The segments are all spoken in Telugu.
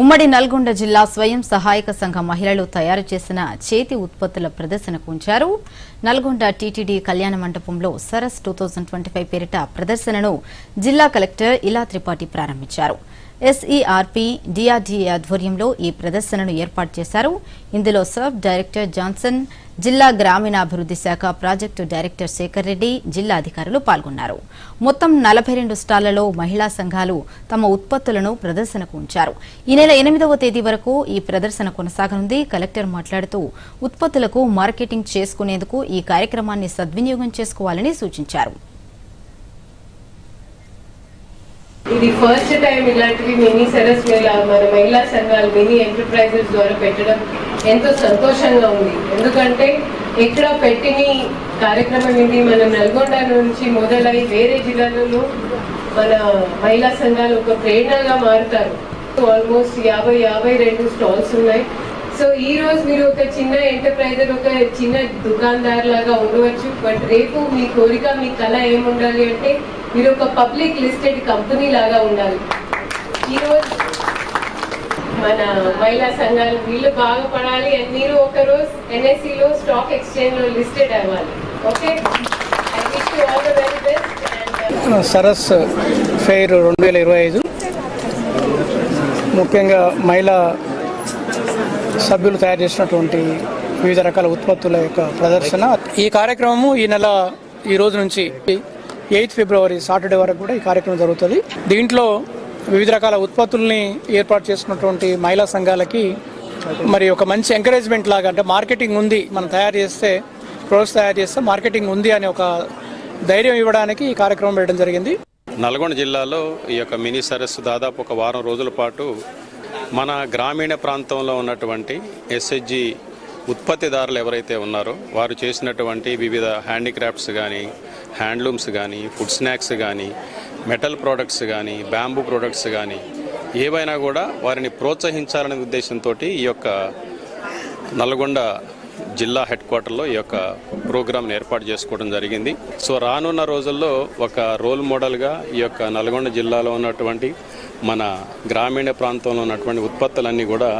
ఉమ్మడి నల్గొండ జిల్లా స్వయం సహాయక సంఘ మహిళలు తయారు చేసిన చేతి ఉత్పత్తుల ప్రదర్శనకు ఉంచారు. నల్గొండ టీటీడీ కళ్యాణ మండపంలో సరస్ టూ పేరిట ప్రదర్శనను జిల్లా కలెక్టర్ ఇలా త్రిపాఠి ప్రారంభించారు. ఎస్ఈఆర్పీ డిఆర్డీఏ ఆధ్వర్యంలో ఈ ప్రదర్శనను ఏర్పాటు చేశారు. ఇందులో సబ్ డైరెక్టర్ జాన్సన్ జిల్లా గ్రామీణాభివృద్ది శాఖ ప్రాజెక్టు డైరెక్టర్ శేఖర్ రెడ్డి జిల్లా అధికారులు పాల్గొన్నారు. మొత్తం నలభై రెండు స్టాళ్ళలో మహిళా సంఘాలు తమ ఉత్పత్తులను ప్రదర్శనకు ఉంచారు. ఈ నెల ఎనిమిదవ తేదీ వరకు ఈ ప్రదర్శన కొనసాగనుంది. కలెక్టర్ మాట్లాడుతూ ఉత్పత్తులకు మార్కెటింగ్ చేసుకునేందుకు ఈ కార్యక్రమాన్ని సద్వినియోగం చేసుకోవాలని సూచించారు. ఇది ఫస్ట్ టైం ఇలాంటివి మినీ సరస్ మేళ మన మహిళా సంఘాలు మినీ ఎంటర్ప్రైజెస్ ద్వారా పెట్టడం ఎంతో సంతోషంగా ఉంది. ఎందుకంటే ఇక్కడ పెట్టిన కార్యక్రమం ఇది మన నల్గొండ నుంచి మొదలై వేరే జిల్లాలలో మన మహిళా సంఘాలు ఒక ప్రేరణగా మారుతారు. ఆల్మోస్ట్ యాభై యాభై రెండు స్టాల్స్ ఉన్నాయి. సో ఈ రోజు మీరు ఒక చిన్న ఎంటర్ప్రైజర్ ఒక చిన్న దుకాణదార్ లాగా ఉండవచ్చు. బట్ రేపు మీ కోరిక మీ కళ ఏముండాలి అంటే మీరు ఒక పబ్లిక్ లిస్టెడ్ కంపెనీ లాగా ఉండాలి ఈరోజు మన మహిళా సంఘాలు వీళ్ళు బాగుపడాలి అండ్ మీరు ఒకరోజు ఎన్ఎస్సిలో స్టాక్ ఎక్స్చేంజ్లో లిస్టెడ్ అవ్వాలి. Okay I wish you all the very best Saras fair రెండు వేల ఇరవై ఐదు. ముఖ్యంగా మహిళా సభ్యులు తయారు చేసినటువంటి వివిధ రకాల ఉత్పత్తుల యొక్క ప్రదర్శన. ఈ కార్యక్రమము ఈ నెల ఈ రోజు నుంచి ఎయిత్ ఫిబ్రవరి సాటర్డే వరకు కూడా ఈ కార్యక్రమం జరుగుతుంది. దీంట్లో వివిధ రకాల ఉత్పత్తుల్ని ఏర్పాటు చేసినటువంటి మహిళా సంఘాలకి మరి ఒక మంచి ఎంకరేజ్మెంట్ లాగా అంటే మార్కెటింగ్ ఉంది మనం తయారు చేస్తే ప్రొడక్ట్స్ తయారు చేస్తే మార్కెటింగ్ ఉంది అనే ఒక ధైర్యం ఇవ్వడానికి ఈ కార్యక్రమం పెట్టడం జరిగింది. నల్గొండ జిల్లాలో ఈ యొక్క మినీ సరస్సు దాదాపు ఒక వారం రోజుల పాటు మన గ్రామీణ ప్రాంతంలో ఉన్నటువంటి ఎస్హెచ్జి ఉత్పత్తిదారులు ఎవరైతే ఉన్నారో వారు చేసినటువంటి వివిధ హ్యాండీక్రాఫ్ట్స్ కానీ హ్యాండ్లూమ్స్ కానీ ఫుడ్ స్నాక్స్ కానీ మెటల్ ప్రోడక్ట్స్ కానీ బ్యాంబూ ప్రోడక్ట్స్ కానీ ఏవైనా కూడా వారిని ప్రోత్సహించాలనే ఉద్దేశంతో ఈ యొక్క నల్గొండ జిల్లా హెడ్ క్వార్టర్లో ఈ యొక్క ప్రోగ్రామ్ని ఏర్పాటు చేసుకోవడం జరిగింది. సో రానున్న రోజుల్లో ఒక రోల్ మోడల్గా ఈ యొక్క నల్గొండ జిల్లాలో ఉన్నటువంటి మన గ్రామీణ ప్రాంతంలో ఉన్నటువంటి ఉత్పత్తులన్నీ కూడా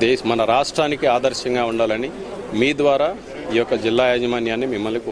దేశ మన రాష్ట్రానికి ఆదర్శంగా ఉండాలని మీ ద్వారా ఈ యొక్క జిల్లా యాజమాన్యాన్ని మిమ్మల్ని